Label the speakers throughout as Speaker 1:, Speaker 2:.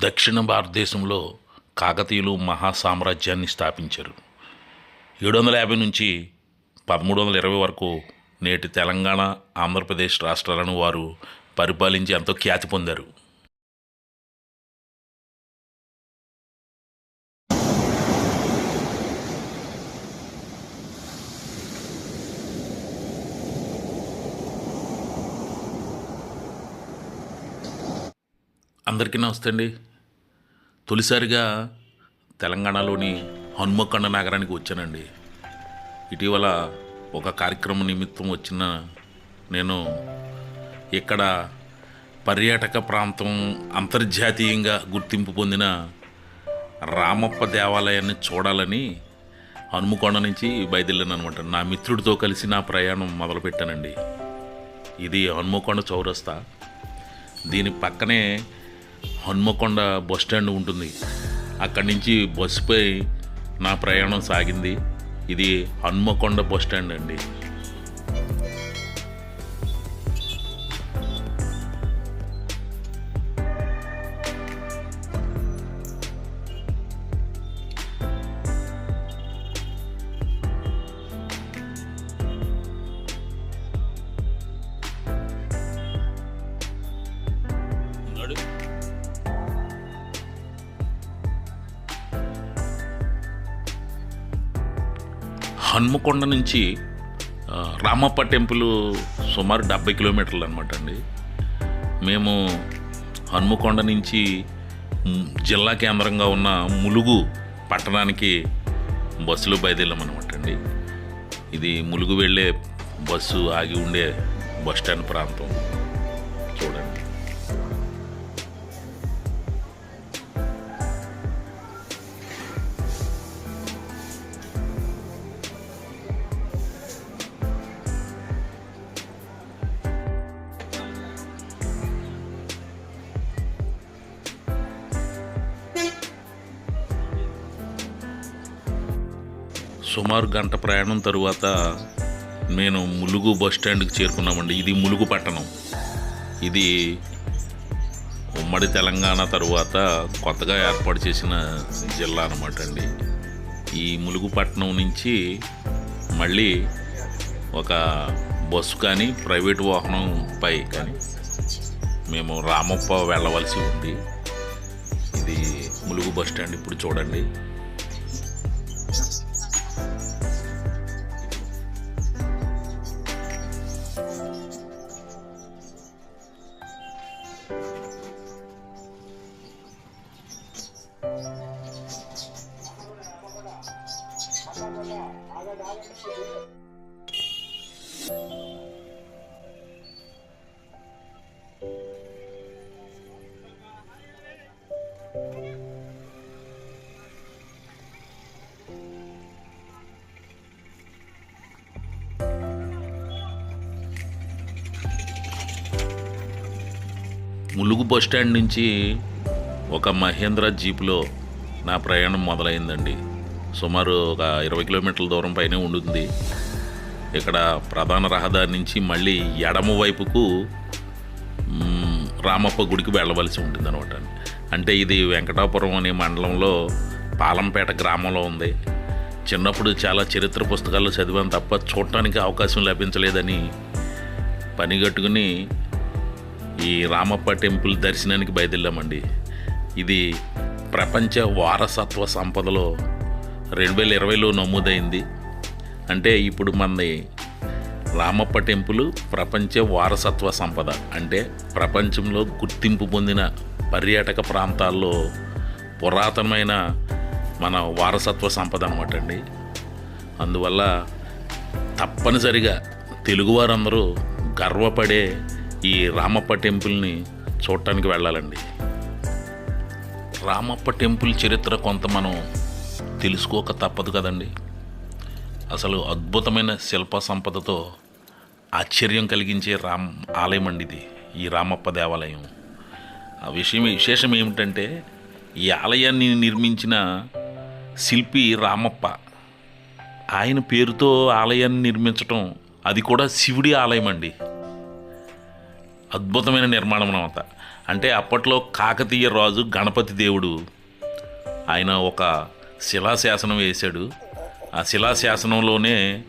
Speaker 1: దక్షిణ భారతదేశంలో కాకతీయులు మహా సామ్రాజ్యాన్ని స్థాపించారు. ఏడు వందల యాభై నుంచి పదమూడు వందల ఇరవై వరకు నేటి తెలంగాణ ఆంధ్రప్రదేశ్ రాష్ట్రాలను వారు పరిపాలించి ఎంతో ఖ్యాతి పొందారు. అందరికీ నమస్తే అండి. తొలిసారిగా తెలంగాణలోని హనుమకొండ నగరానికి వచ్చానండి. ఇటీవల ఒక కార్యక్రమం నిమిత్తం వచ్చిన నేను ఇక్కడ పర్యాటక ప్రాంతం అంతర్జాతీయంగా గుర్తింపు పొందిన రామప్ప దేవాలయాన్ని చూడాలని హనుమకొండ నుంచి బయలుదేరాను అనమాట నా మిత్రుడితో కలిసి నా ప్రయాణం మొదలుపెట్టానండి. ఇది హనుమకొండ చౌరస్తా. దీని పక్కనే హన్మకొండ బస్ స్టాండ్ ఉంటుంది. అక్కడి నుంచి బస్సుపై నా ప్రయాణం సాగింది. ఇది హన్మకొండ బస్ స్టాండ్ అండి. హన్మకొండ నుంచి రామప్ప టెంపుల్ సుమారు డెబ్బై కిలోమీటర్లు అనమాట అండి. మేము హనుమకొండ నుంచి జిల్లా కేంద్రంగా ఉన్న ములుగు పట్టణానికి బస్సులో బయలుదేరామన్నమాట అండి. ఇది ములుగు వెళ్ళే బస్సు ఆగి ఉండే బస్ స్టాండ్ ప్రాంతం. ఆరు గంట ప్రయాణం తరువాత నేను ములుగు బస్ స్టాండ్కి చేరుకున్నామండి. ఇది ములుగు పట్టణం. ఇది ఉమ్మడి తెలంగాణ తరువాత కొత్తగా ఏర్పాటు చేసిన జిల్లా అనమాట అండి. ఈ ములుగు పట్టణం నుంచి మళ్ళీ ఒక బస్సు కానీ ప్రైవేట్ వాహనంపై కానీ మేము రామప్ప వెళ్ళవలసి ఉంది. ఇది ములుగు బస్ స్టాండ్ ఇప్పుడు చూడండి. ములుగు బస్ స్టాండ్ నుంచి ఒక మహేంద్ర జీప్లో నా ప్రయాణం మొదలైందండి. సుమారు ఒక ఇరవై కిలోమీటర్ల దూరం పైనే ఉంటుంది ఇక్కడ ప్రధాన రహదారి నుంచి మళ్ళీ ఎడమ వైపుకు రామప్ప గుడికి వెళ్ళవలసి ఉంటుంది అనమాట అంటే ఇది వెంకటాపురం అనే మండలంలో పాలంపేట గ్రామంలో ఉంది. చిన్నప్పుడు చాలా చరిత్ర పుస్తకాలు చదివాను తప్ప చూడటానికి అవకాశం లభించలేదని పనిగట్టుకుని ఈ రామప్ప టెంపుల్ దర్శనానికి బయలుదేరామండి. ఇది ప్రపంచ వారసత్వ సంపదలో రెండు వేల ఇరవైలో నమోదైంది. అంటే ఇప్పుడు మనది రామప్ప టెంపుల్ ప్రపంచ వారసత్వ సంపద అంటే ప్రపంచంలో గుర్తింపు పొందిన పర్యాటక ప్రాంతాల్లో పురాతనమైన మన వారసత్వ సంపద అనమాట అండి అందువల్ల తప్పనిసరిగా తెలుగువారందరూ గర్వపడే ఈ రామప్ప టెంపుల్ని చూడటానికి వెళ్ళాలండి. రామప్ప టెంపుల్ చరిత్ర కొంత మనం తెలుసుకోక తప్పదు కదండి. అసలు అద్భుతమైన శిల్ప సంపదతో ఆశ్చర్యం కలిగించే రామ్ ఆలయం అండి ఇది ఈ రామప్ప దేవాలయం. ఆ విషయం విశేషం ఏమిటంటే ఈ ఆలయాన్ని నిర్మించిన శిల్పి రామప్ప. ఆయన పేరుతో ఆలయాన్ని నిర్మించటం అది కూడా శివుడి ఆలయం అండి. అద్భుతమైన నిర్మాణం అనమాట అంటే అప్పట్లో కాకతీయ రాజు గణపతి దేవుడు ఆయన ఒక శిలాశాసనం వేశాడు. ఆ శిలాశాసనంలోనే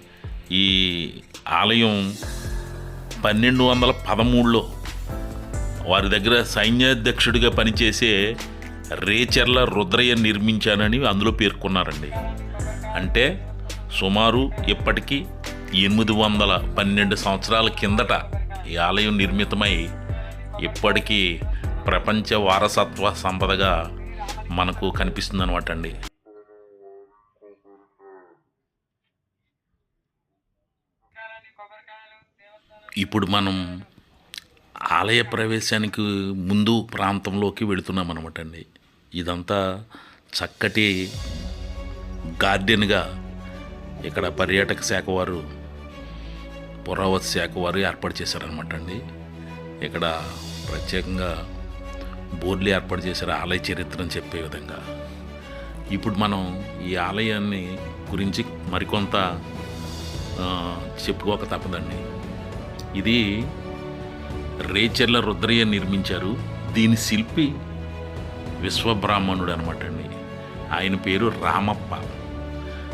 Speaker 1: ఈ ఆలయం పన్నెండు వందల పదమూడులో వారి దగ్గర సైన్యాధ్యక్షుడిగా పనిచేసే రేచర్ల రుద్రయ్య నిర్మించానని అందులో పేర్కొన్నారండి. అంటే సుమారు ఇప్పటికీ ఎనిమిది వందల పన్నెండు సంవత్సరాల కిందట ఈ ఆలయం నిర్మితమై ఇప్పటికీ ప్రపంచ వారసత్వ సంపదగా మనకు కనిపిస్తుంది అనమాట అండి. ఇప్పుడు మనం ఆలయ ప్రవేశానికి ముందు ప్రాంతంలోకి వెళుతున్నాం అనమాట అండి. ఇదంతా చక్కటి గార్డెన్గా ఇక్కడ పర్యాటక శాఖ వారు పురావత్ శాఖ వారు ఏర్పాటు చేశారనమాట అండి. ఇక్కడ ప్రత్యేకంగా బోర్డులు ఏర్పాటు చేశారు ఆలయ చరిత్రను చెప్పే విధంగా. ఇప్పుడు మనం ఈ ఆలయాన్ని గురించి మరికొంత చెప్పుకోక తప్పదండి. ఇది రేచెర్ల రుద్రయ్య నిర్మించారు. దీని శిల్పి విశ్వబ్రాహ్మణుడు అనమాట అండి. ఆయన పేరు రామప్ప.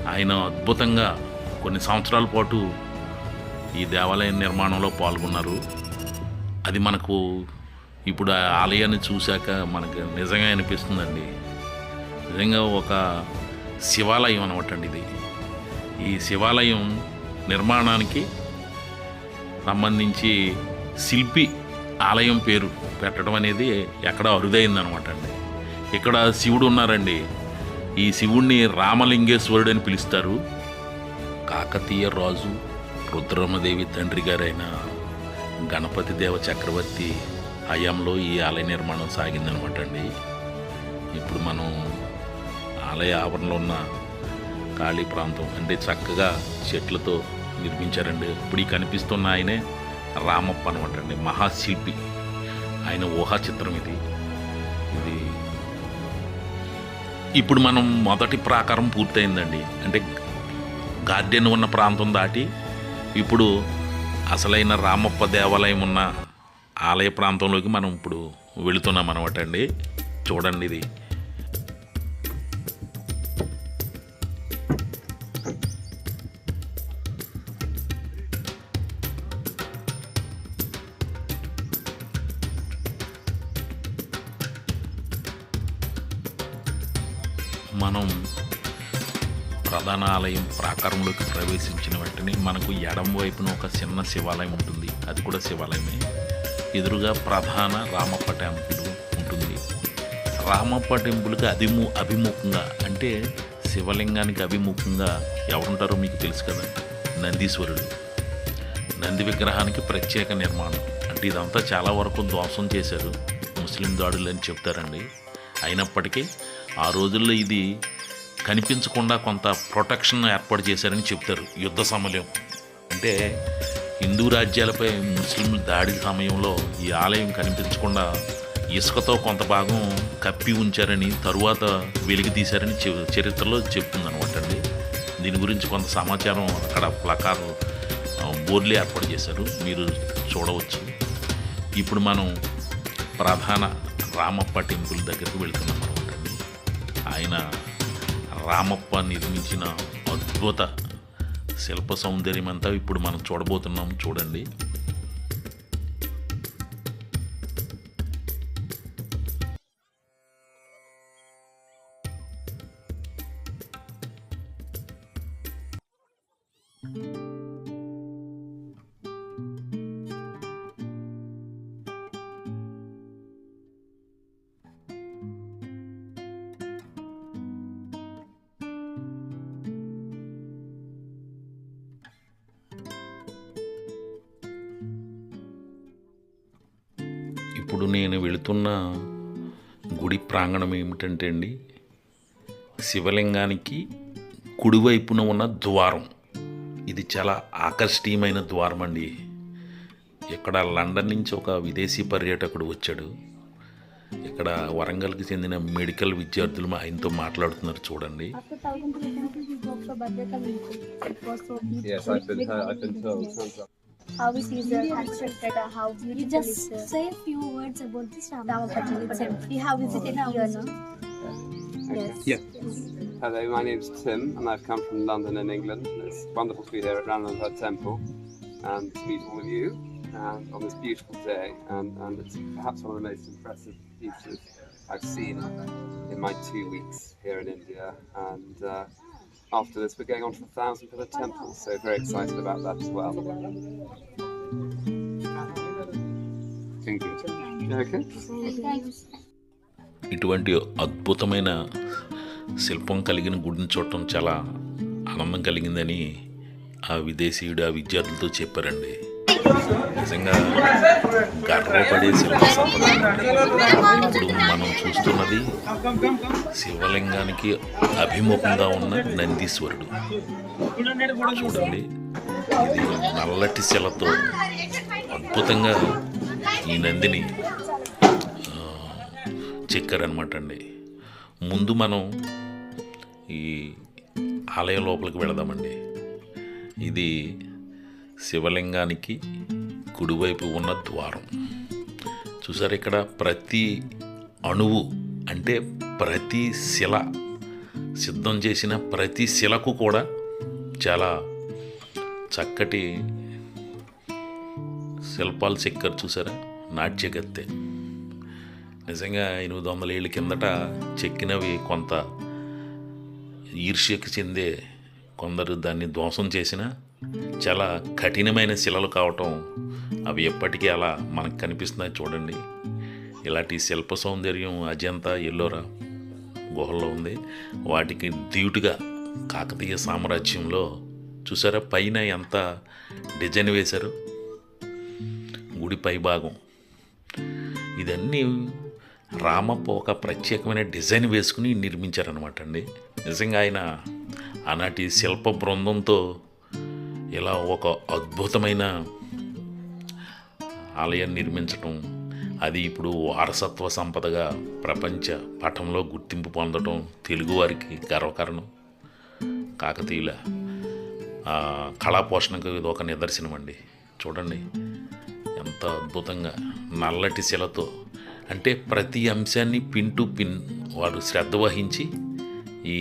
Speaker 1: ఆయన అద్భుతంగా కొన్ని సంవత్సరాల పాటు ఈ దేవాలయం నిర్మాణంలో పాల్గొన్నారు. అది మనకు ఇప్పుడు ఆ ఆలయాన్ని చూశాక మనకు నిజంగా అనిపిస్తుందండి. నిజంగా ఒక శివాలయం అనమాట అండి ఇది. ఈ శివాలయం నిర్మాణానికి సంబంధించి శిల్పి ఆలయం పేరు పెట్టడం అనేది ఎక్కడ అరుదైందనమాట అండి. ఇక్కడ శివుడు ఉన్నారండి. ఈ శివుణ్ణి రామలింగేశ్వరుడు అని పిలుస్తారు. కాకతీయ రాజు రుద్రమదేవి తండ్రి గారైన గణపతి దేవ చక్రవర్తి హయాంలో ఈ ఆలయ నిర్మాణం సాగిందనమాట అండి. ఇప్పుడు మనం ఆలయ ఆవరణలో ఉన్న ఖాళీ ప్రాంతం అంటే చక్కగా చెట్లతో నిర్మించారండి. ఇప్పుడు ఈ కనిపిస్తున్న ఆయనే రామప్ప అనమాట అండి మహాశిల్పి. ఆయన ఊహా చిత్రం ఇది. ఇది ఇప్పుడు మనం మొదటి ప్రాకారం పూర్తయిందండి. అంటే గార్డెన్ ఉన్న ప్రాంతం దాటి ఇప్పుడు అసలైన రామప్ప దేవాలయం ఉన్న ఆలయ ప్రాంతంలోకి మనం ఇప్పుడు వెళుతున్నాం అనమాట అండి. చూడండి ఇది. మనం ప్రధాన ఆలయం ప్రాకారంలోకి ప్రవేశించిన వెంటనే మనకు ఎడం వైపున ఒక చిన్న శివాలయం ఉంటుంది. అది కూడా శివాలయమే. ఎదురుగా ప్రధాన రామప్ప టెంపుల్ ఉంటుంది. రామప్ప టెంపుల్కి అభిము అభిముఖంగా అంటే శివలింగానికి అభిముఖంగా ఎవరుంటారో మీకు తెలుసు కదా? నందీశ్వరుడు. నంది విగ్రహానికి ప్రత్యేక నిర్మాణం. అంటే ఇదంతా చాలా వరకు ధ్వంసం చేశారు ముస్లిం దాడులు అని చెప్తారండి. అయినప్పటికీ ఆ రోజుల్లో ఇది కనిపించకుండా కొంత ప్రొటెక్షన్ ఏర్పాటు చేశారని చెప్తారు యుద్ధ సమయం అంటే హిందూ రాజ్యాలపై ముస్లింలు దాడి సమయంలో ఈ ఆలయం కనిపించకుండా ఇసుకతో కొంత భాగం కప్పి ఉంచారని తరువాత వెలికి తీశారని చరిత్రలో చరిత్రలో చెప్తుందనమాట అండి. దీని గురించి కొంత సమాచారం అక్కడ ప్లకార్ బోర్లు ఏర్పాటు చేశారు. మీరు చూడవచ్చు. ఇప్పుడు మనం ప్రధాన రామప్ప టెంపుల్ దగ్గరికి వెళ్తున్నాం అనమాట అండి. ఆయన రామప్ప నిర్మించిన అద్భుత శిల్ప సౌందర్యం అంతా ఇప్పుడు మనం చూడబోతున్నాం. చూడండి. ఇప్పుడు నేను వెళుతున్న గుడి ప్రాంగణం ఏమిటంటే అండి శివలింగానికి కుడివైపున ఉన్న ద్వారం ఇది చాలా ఆకర్షణీయమైన ద్వారం అండి ఇక్కడ లండన్ నుంచి ఒక విదేశీ పర్యాటకుడు వచ్చాడు ఇక్కడ వరంగల్కి చెందిన మెడికల్ విద్యార్థులు మా ఆయనతో మాట్లాడుతున్నారు చూడండి.
Speaker 2: Yes, I've been, I've been told.
Speaker 3: Building. how is Caesar constructed, uh, how
Speaker 2: You
Speaker 3: beautiful
Speaker 2: just
Speaker 3: is
Speaker 2: say a few words about this
Speaker 3: Ramapatnam temple. You have visited here, no? Yes.
Speaker 4: Yeah. Hello, my name's Tim, and I've come from London in England. It's wonderful to be here at Ranelagh Temple and to meet all of you and on this beautiful day. And, and it's perhaps one of the most impressive pieces I've seen in my two weeks here in India. And uh, after this, we're going on to the Thousand Pillar Temple, so very excited about that as well. Thank you. Okay.
Speaker 1: ఇటువంటి అద్భుతమైన శిల్పం కలిగిన గుడిని చూడటం చాలా ఆనందం కలిగిందని ఆ విదేశీయుడు ఆ విద్యార్థులతో చెప్పారండి నిజంగా గర్వపడే శిల్ప సంపద ఇప్పుడు మనం చూస్తున్నది శివలింగానికి అభిముఖంగా ఉన్న నందీశ్వరుడు. చూడండి ఇది నల్లటి శిలతో అద్భుతంగా ఈ నందిని చెక్కారనమాట అండి ముందు మనం ఈ ఆలయం లోపలికి వెళదామండి. ఇది శివలింగానికి కుడివైపు ఉన్న ద్వారం. చూసారు ఇక్కడ ప్రతి అణువు అంటే ప్రతి శిల సిద్ధం చేసిన ప్రతి శిలకు కూడా చాలా చక్కటి శిల్పాలు చెక్కారు చూసారా? నాట్యగత్తె. నిజంగా ఎనిమిది వందల ఏళ్ళ కిందట చెక్కినవి కొంత ఈర్ష్యకు చెందే కొందరు దాన్ని ధ్వంసం చేసిన చాలా కఠినమైన శిలలు కావటం అవి ఎప్పటికీ అలా మనకు కనిపిస్తున్నాయి చూడండి. ఇలాంటి శిల్ప సౌందర్యం అజంతా ఎల్లోరా గుహల్లో ఉంది. వాటికి దీటుగా కాకతీయ సామ్రాజ్యంలో చూసారా? పైన ఎంత డిజైన్ వేశారు? గుడి పై భాగం ఇదన్నీ రామప్ప ఒక ప్రత్యేకమైన డిజైన్ వేసుకుని నిర్మించారనమాట అండి. నిజంగా ఆయన ఆనాటి శిల్ప బృందంతో ఇలా ఒక అద్భుతమైన ఆలయం నిర్మించటం అది ఇప్పుడు వారసత్వ సంపదగా ప్రపంచ పటంలో గుర్తింపు పొందటం తెలుగువారికి గర్వకారణం. కాకతీయుల కళా పోషణకు ఇది ఒక నిదర్శనం అండి. చూడండి ఎంత అద్భుతంగా నల్లటి శిలతో అంటే ప్రతి అంశాన్ని పిన్ టు పిన్ వారు శ్రద్ధ వహించి ఈ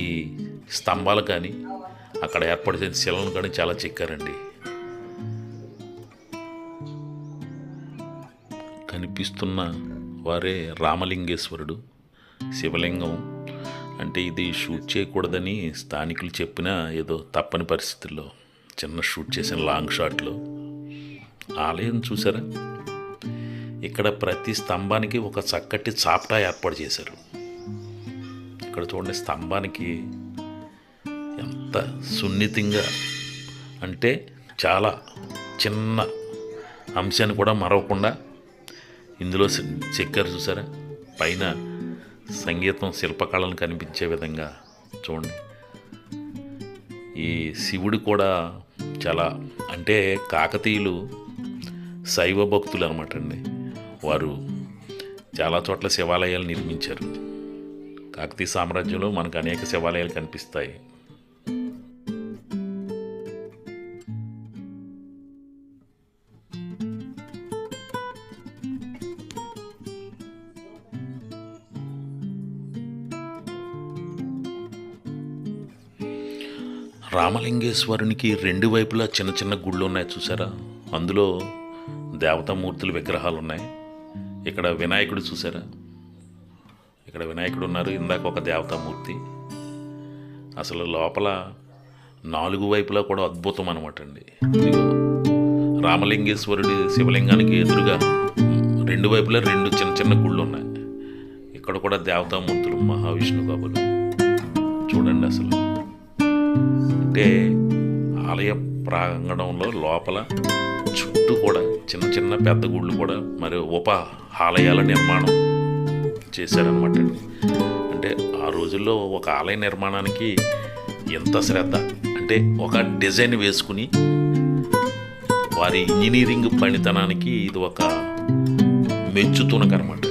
Speaker 1: స్తంభాలు కానీ అక్కడ ఏర్పాటు చేసిన శిలను కానీ చాలా చెక్కారండి. కనిపిస్తున్న వారే రామలింగేశ్వరుడు శివలింగం. అంటే ఇది షూట్ చేయకూడదని స్థానికులు చెప్పినా ఏదో తప్పని పరిస్థితుల్లో చిన్న షూట్ చేసిన లాంగ్ షాట్లో. ఆలయం చూసారా? ఇక్కడ ప్రతి స్తంభానికి ఒక చక్కటి చాప్టా ఏర్పాటు చేశారు. ఇక్కడ చూడండి స్తంభానికి ఎంత సున్నితంగా అంటే చాలా చిన్న అంశాన్ని కూడా మరవకుండా ఇందులో చెక్కారు చూసారా? పైన సంగీతం శిల్పకళను కనిపించే విధంగా చూడండి. ఈ శివుడు కూడా చాలా అంటే కాకతీయులు శైవ భక్తులు అనమాట అండి. వారు చాలా చోట్ల శివాలయాలు నిర్మించారు. కాకతీయ సామ్రాజ్యంలో మనకు అనేక శివాలయాలు కనిపిస్తాయి. రామలింగేశ్వరునికి రెండు వైపులా చిన్న చిన్న గుళ్ళు ఉన్నాయి చూసారా? అందులో దేవతామూర్తుల విగ్రహాలు ఉన్నాయి ఇక్కడ వినాయకుడు చూసారా? ఇక్కడ వినాయకుడు ఉన్నారు ఇందాక ఒక దేవతామూర్తి. అసలు లోపల నాలుగు వైపులా కూడా అద్భుతం అనమాట అండి. రామలింగేశ్వరుడి శివలింగానికి ఎదురుగా రెండు వైపులా రెండు చిన్న చిన్న గుళ్ళు ఉన్నాయి ఇక్కడ కూడా దేవతామూర్తులు మహావిష్ణు బాబులు. చూడండి అసలు. అంటే ఆలయ ప్రాంగణంలో లోపల చుట్టూ కూడా చిన్న చిన్న పెద్ద గుళ్ళు కూడా మరి ఉప ఆలయాల నిర్మాణం చేశారనమాట అంటే ఆ రోజుల్లో ఒక ఆలయ నిర్మాణానికి ఎంత శ్రద్ధ? అంటే ఒక డిజైన్ వేసుకుని వారి ఇంజనీరింగ్ పనితనానికి ఇది ఒక మెచ్చుతునకనమాట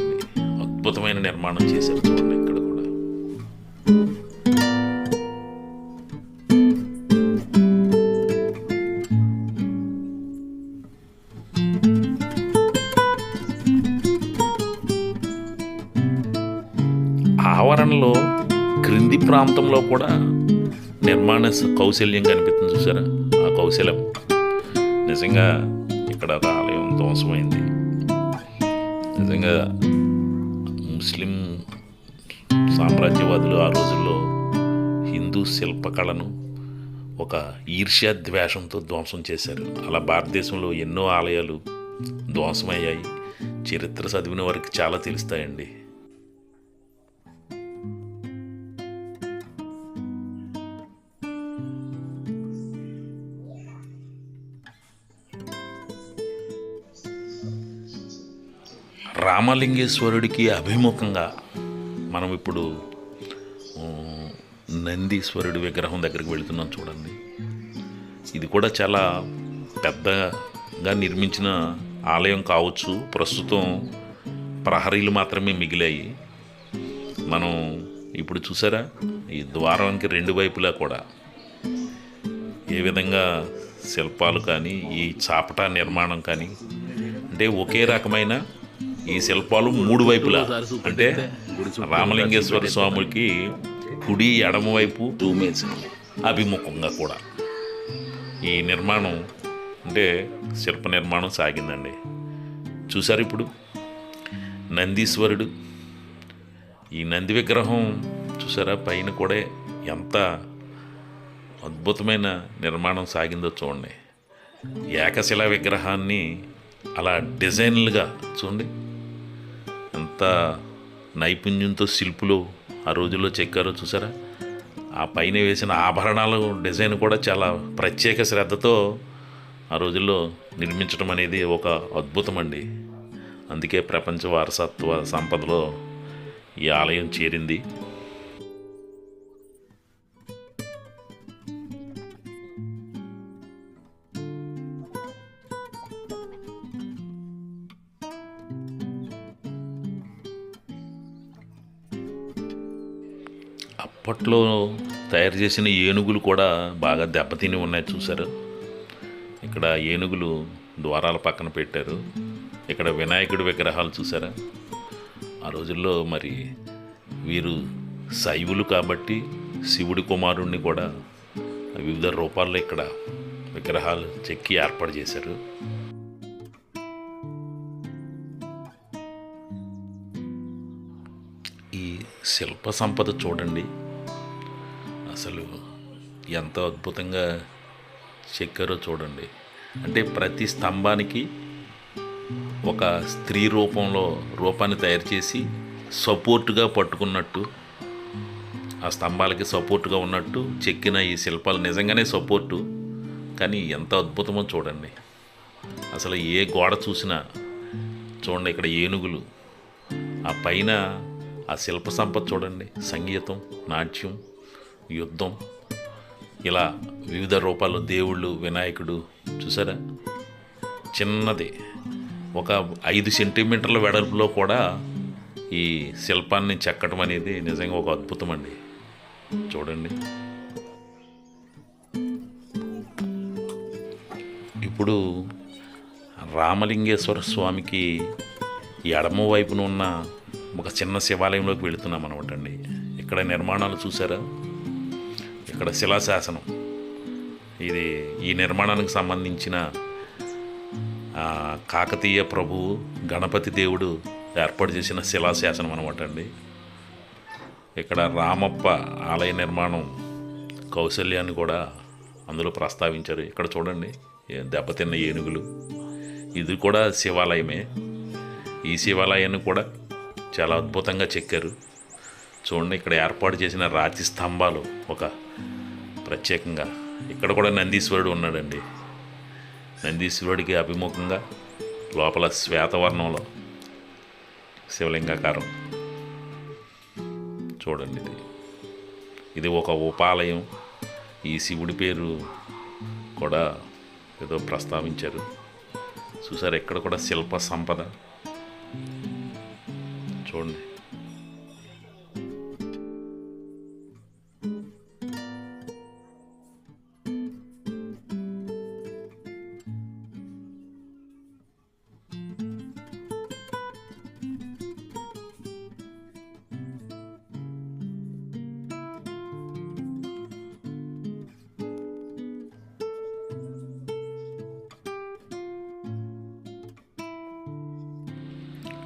Speaker 1: అద్భుతమైన నిర్మాణం చేశారు చూడండి. ప్రాంతంలో కూడా నిర్మాణ కౌశల్యం కనిపిస్తుంది చూసారా? ఆ కౌశలం. నిజంగా ఇక్కడ ఒక ఆలయం ధ్వంసమైంది. నిజంగా ముస్లిం సామ్రాజ్యవాదులు ఆ రోజుల్లో హిందూ శిల్పకళను ఒక ఈర్ష్యా ద్వేషంతో ధ్వంసం చేశారు. అలా భారతదేశంలో ఎన్నో ఆలయాలు ధ్వంసమయ్యాయి. చరిత్ర చదివిన వారికి చాలా తెలుస్తాయండి. రామలింగేశ్వరుడికి అభిముఖంగా మనం ఇప్పుడు నందీశ్వరుడి విగ్రహం దగ్గరికి వెళుతున్నాం చూడండి. ఇది కూడా చాలా పెద్దగా నిర్మించిన ఆలయం కావచ్చు. ప్రస్తుతం ప్రహరీలు మాత్రమే మిగిలాయి. మనం ఇప్పుడు చూసారా? ఈ ద్వారానికి రెండు వైపులా కూడా ఏ విధంగా శిల్పాలు కానీ ఈ చాపట నిర్మాణం కానీ అంటే ఒకే రకమైన ఈ శిల్పాలు మూడు వైపులా. అంటే రామలింగేశ్వర స్వామికి కుడి ఎడమ వైపు అభిముఖంగా కూడా. ఈ నిర్మాణం అంటే శిల్ప నిర్మాణం సాగిందండి. చూసారు ఇప్పుడు? నందీశ్వరుడు. ఈ నంది విగ్రహం చూసారా? పైన కూడా ఎంత అద్భుతమైన నిర్మాణం సాగిందో చూడండి. ఏకశిలా విగ్రహాన్ని అలా డిజైన్లుగా చూడండి. ఎంత నైపుణ్యంతో శిల్పులు ఆ రోజుల్లో చెక్కారో చూసారా? ఆ పైన వేసిన ఆభరణాలు డిజైన్ కూడా చాలా ప్రత్యేక శ్రద్ధతో ఆ రోజుల్లో నిర్మించడం అనేది ఒక అద్భుతం అండి. అందుకే ప్రపంచ వారసత్వ సంపదలో ఈ ఆలయం చేరింది. ఇంట్లో తయారు చేసిన ఏనుగులు కూడా బాగా దెబ్బతిని ఉన్నాయి చూసారు ఇక్కడ ఏనుగులు ద్వారాల పక్కన పెట్టారు. ఇక్కడ వినాయకుడి విగ్రహాలు చూసారా ఆ రోజుల్లో మరి వీరు శైవులు కాబట్టి శివుడి కుమారుణ్ణి కూడా వివిధ రూపాల్లో ఇక్కడ విగ్రహాలు చెక్కి ఏర్పాటు చేశారు. ఈ శిల్ప సంపద చూడండి. అసలు ఎంత అద్భుతంగా చెక్కారో చూడండి. అంటే ప్రతి స్తంభానికి ఒక స్త్రీ రూపంలో రూపాన్ని తయారు చేసి సపోర్టుగా పట్టుకున్నట్టు ఆ స్తంభాలకి సపోర్టుగా ఉన్నట్టు చెక్కిన ఈ శిల్పాలు నిజంగానే సపోర్టు. కానీ ఎంత అద్భుతమో చూడండి. అసలు ఏ గోడ చూసినా చూడండి ఇక్కడ ఏనుగులు. ఆ పైన ఆ శిల్ప సంపద చూడండి. సంగీతం నాట్యం యుద్ధం. ఇలా వివిధ రూపాల్లో దేవుళ్ళు వినాయకుడు చూసారా? చిన్నది. ఒక ఐదు సెంటీమీటర్ల వెడల్పులో కూడా ఈ శిల్పాన్ని చెక్కడం అనేది నిజంగా ఒక అద్భుతం అండి. చూడండి. ఇప్పుడు రామలింగేశ్వర స్వామికి ఎడమ వైపున ఉన్న ఒక చిన్న శివాలయంలోకి వెళుతున్నాం అనమాట అండి. ఇక్కడ నిర్మాణాలు చూసారా? ఇక్కడ శిలాశాసనం. ఇది ఈ నిర్మాణానికి సంబంధించిన కాకతీయ ప్రభువు గణపతి దేవుడు ఏర్పాటు చేసిన శిలాశాసనం అనమాట అండి. ఇక్కడ రామప్ప ఆలయ నిర్మాణం కౌశల్యాన్ని కూడా అందులో ప్రస్తావించారు. ఇక్కడ చూడండి దెబ్బతిన్న ఏనుగులు. ఇది కూడా శివాలయమే. ఈ శివాలయాన్ని కూడా చాలా అద్భుతంగా చెక్కారు. చూడండి ఇక్కడ ఏర్పాటు చేసిన రాతి స్తంభాలు ఒక ప్రత్యేకంగా. ఇక్కడ కూడా నందీశ్వరుడు ఉన్నాడండి. నందీశ్వరుడికి అభిముఖంగా లోపల శ్వేతవర్ణంలో శివలింగాకారం. చూడండి ఇది. ఇది ఒక ఉపాలయం. ఈ శివుడి పేరు కూడా ఏదో ప్రస్తావించారు. చూసారు ఇక్కడ కూడా శిల్ప సంపద. చూడండి.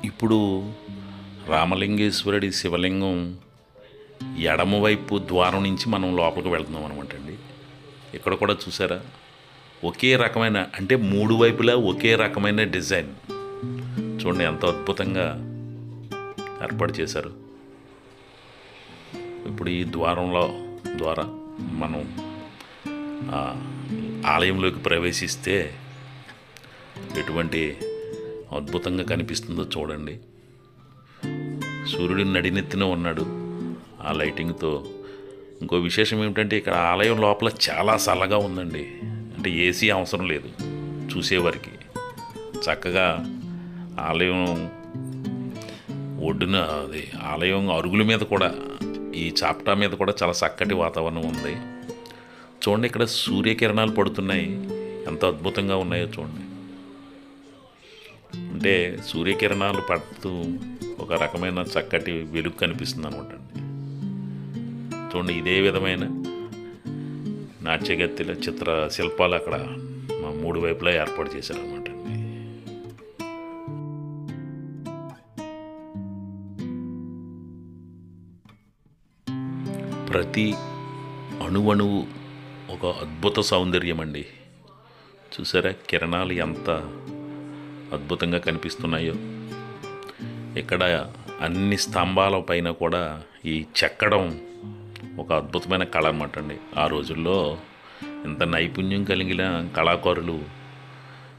Speaker 1: ఇప్పుడు రామలింగేశ్వరుడి శివలింగం ఎడమవైపు ద్వారం నుంచి మనం లోపలికి వెళ్తున్నాం అనమాట అండి. ఇక్కడ కూడా చూసారా? ఒకే రకమైన అంటే మూడు వైపులా ఒకే రకమైన డిజైన్. చూడండి ఎంత అద్భుతంగా ఏర్పాటు చేశారు. ఇప్పుడు ఈ ద్వారంలో ద్వారా మనం ఆలయంలోకి ప్రవేశిస్తే ఎటువంటి అద్భుతంగా కనిపిస్తుందో చూడండి. సూర్యుడు నడినెత్తిన ఉన్నాడు. ఆ లైటింగ్తో ఇంకో విశేషం ఏమిటంటే ఇక్కడ ఆలయం లోపల చాలా చల్లగా ఉందండి. అంటే ఏసీ అవసరం లేదు చూసేవారికి. చక్కగా ఆలయం ఒడ్డున అది ఆలయం అరుగుల మీద కూడా ఈ చాప్టా మీద కూడా చాలా చక్కటి వాతావరణం ఉంది. చూడండి ఇక్కడ సూర్యకిరణాలు పడుతున్నాయి. ఎంత అద్భుతంగా ఉన్నాయో చూడండి. అంటే సూర్యకిరణాలు పడుతూ ఒక రకమైన చక్కటి వెలుగు కనిపిస్తుంది అనమాట అండి. చూడండి ఇదే విధమైన నాట్యగత్తిల చిత్ర శిల్పాలు అక్కడ మా మూడు వైపులా ఏర్పాటు చేశారనమాట అండి. ప్రతి అణువణువు ఒక అద్భుత సౌందర్యం అండి చూసారా కిరణాలు ఎంత అద్భుతంగా కనిపిస్తున్నాయో. ఇక్కడ అన్ని స్తంభాల పైన కూడా ఈ చెక్కడం ఒక అద్భుతమైన కళ అనమాట అండి. ఆ రోజుల్లో ఇంత నైపుణ్యం కలిగిన కళాకారులు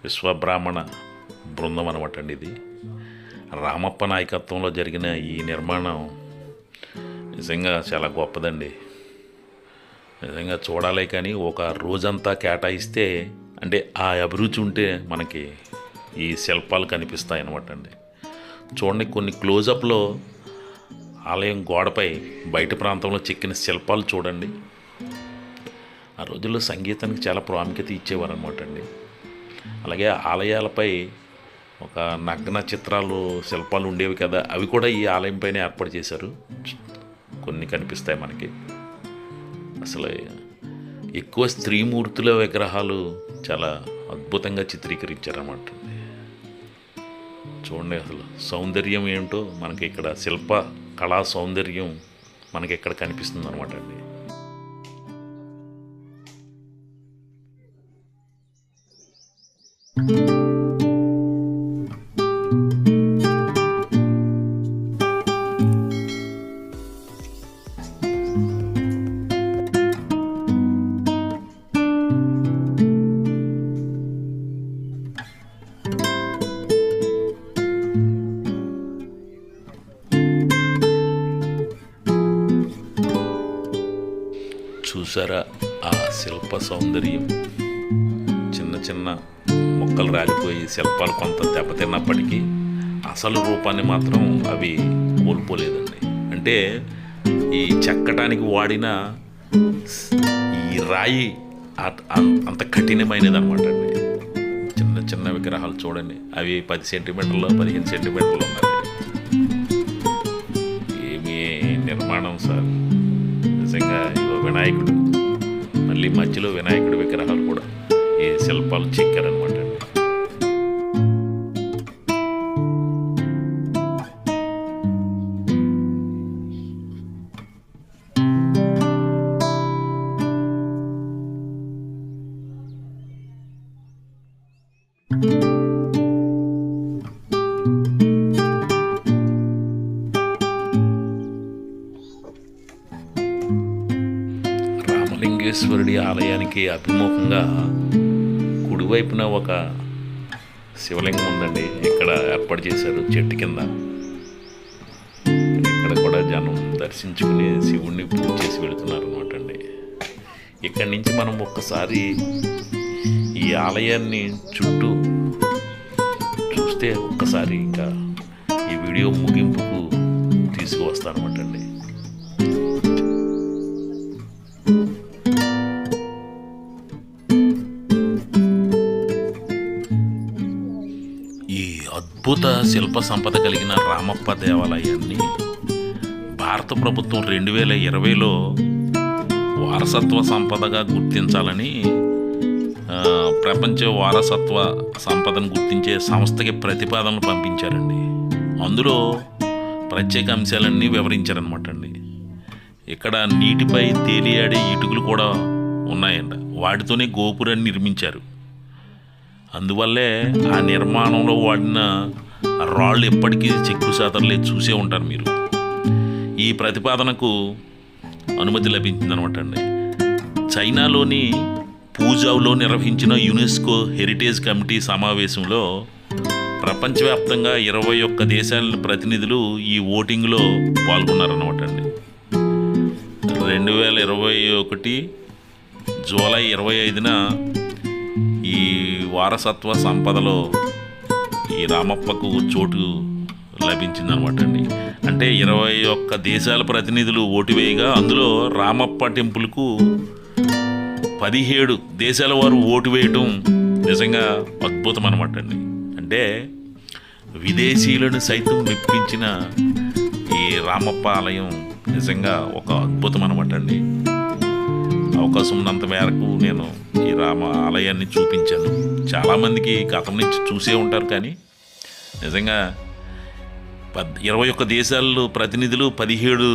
Speaker 1: విశ్వబ్రాహ్మణ బృందం అనమాట అండి ఇది. రామప్ప నాయకత్వంలో జరిగిన ఈ నిర్మాణం నిజంగా చాలా గొప్పదండి. నిజంగా చూడాలి కానీ ఒక రోజంతా కేటాయిస్తే అంటే ఆ అభిరుచి ఉంటే మనకి ఈ శిల్పాలు కనిపిస్తాయి అనమాట అండి చూడండి కొన్ని క్లోజప్లో ఆలయం గోడపై బయట ప్రాంతంలో చెక్కిన శిల్పాలు చూడండి. ఆ రోజుల్లో సంగీతానికి చాలా ప్రాముఖ్యత ఇచ్చేవారు అనమాట అండి అలాగే ఆలయాలపై ఒక నగ్న చిత్రాలు శిల్పాలు ఉండేవి కదా అవి కూడా ఈ ఆలయం పైన ఏర్పాటు చేశారు. కొన్ని కనిపిస్తాయి మనకి. అసలు ఎక్కువ స్త్రీమూర్తుల విగ్రహాలు చాలా అద్భుతంగా చిత్రీకరించారన్నమాట. చూడండి అసలు సౌందర్యం ఏంటో మనకి ఇక్కడ శిల్ప కళా సౌందర్యం మనకి ఇక్కడ కనిపిస్తుంది అనమాట అండి. చూసారా శిల్పాలు కొంత దెబ్బతిన్నప్పటికీ అసలు రూపాన్ని మాత్రం అవి కోల్పోలేదండి. అంటే ఈ చెక్కటానికి వాడిన ఈ రాయి అ- అంత కఠినమైనది అనమాట అండి. చిన్న చిన్న విగ్రహాలు చూడండి. అవి పది సెంటీమీటర్లు పదిహేను సెంటీమీటర్లు ఉన్నాయి. ఏమి నిర్మాణం సార్. నిజంగా ఇగో వినాయకుడు. మళ్ళీ మధ్యలో వినాయకుడి విగ్రహాలు కూడా. ఈ శిల్పాలు చెక్కర. లింగేశ్వరుడి ఆలయానికి అభిముఖంగా కుడివైపున ఒక శివలింగం ఉందండి. ఇక్కడ ఏర్పాటు చేశారు చెట్టు కింద. ఇక్కడ కూడా జనం దర్శించుకుని శివుణ్ణి పూజ చేసి వెళుతున్నారు అనమాట అండి. ఇక్కడి నుంచి మనం ఒక్కసారి ఈ ఆలయాన్ని చుట్టూ చూస్తే ఒక్కసారి ఇంకా ఈ వీడియో ముగింపుకు తీసుకువస్తానమాట అండి. శిల్ప సంపద కలిగిన రామప్ప దేవాలయాన్ని భారత ప్రభుత్వం రెండు వేల ఇరవైలో వారసత్వ సంపదగా గుర్తించాలని ప్రపంచ వారసత్వ సంపదను గుర్తించే సంస్థకి ప్రతిపాదనలు పంపించారండి. అందులో ప్రత్యేక అంశాలన్నీ వివరించారనమాట అండి. ఇక్కడ నీటిపై తేలియాడే ఇటుకలు కూడా ఉన్నాయండి వాటితోనే గోపురాన్ని నిర్మించారు. అందువల్లే ఆ నిర్మాణంలో వాడిన రాళ్ళు ఎప్పటికీ చెక్కు లేదు చూసే ఉంటారు మీరు. ఈ ప్రతిపాదనకు అనుమతి లభించిందనమాట అండి చైనాలోని పూజావ్లో నిర్వహించిన యునెస్కో హెరిటేజ్ కమిటీ సమావేశంలో ప్రపంచవ్యాప్తంగా ఇరవై ఒక్క దేశాల ప్రతినిధులు ఈ ఓటింగ్లో పాల్గొన్నారనమాట అండి రెండు వేల ఇరవై ఒకటి జూలై ఇరవై ఐదున ఈ వారసత్వ సంపదలో ఈ రామప్పకు చోటు లభించిందనమాట అండి. అంటే ఇరవై ఒక్క దేశాల ప్రతినిధులు ఓటు వేయగా అందులో రామప్ప టెంపుల్కు పదిహేడు దేశాల వారు ఓటు వేయటం నిజంగా అద్భుతం అనమాట అండి. అంటే విదేశీయులను సైతం మెప్పించిన ఈ రామప్ప ఆలయం నిజంగా ఒక అద్భుతం అనమాట అండి. అవకాశం ఉన్నంత మేరకు నేను ఈ రామ ఆలయాన్ని చూపించాను. చాలామందికి గతం నుంచి చూసే ఉంటారు కానీ నిజంగా పద్ ఇరవై ఒక్క దేశాల్లో ప్రతినిధులు పదిహేడు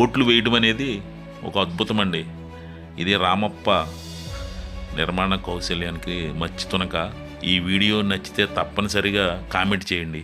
Speaker 1: ఓట్లు వేయడం అనేది ఒక అద్భుతం అండి ఇది రామప్ప నిర్మాణ కౌశల్యానికి మచ్చితునక ఈ వీడియో నచ్చితే తప్పనిసరిగా కామెంట్ చేయండి.